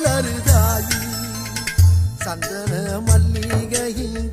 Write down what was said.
மலருதாயி சந்தன மல்லிகையின்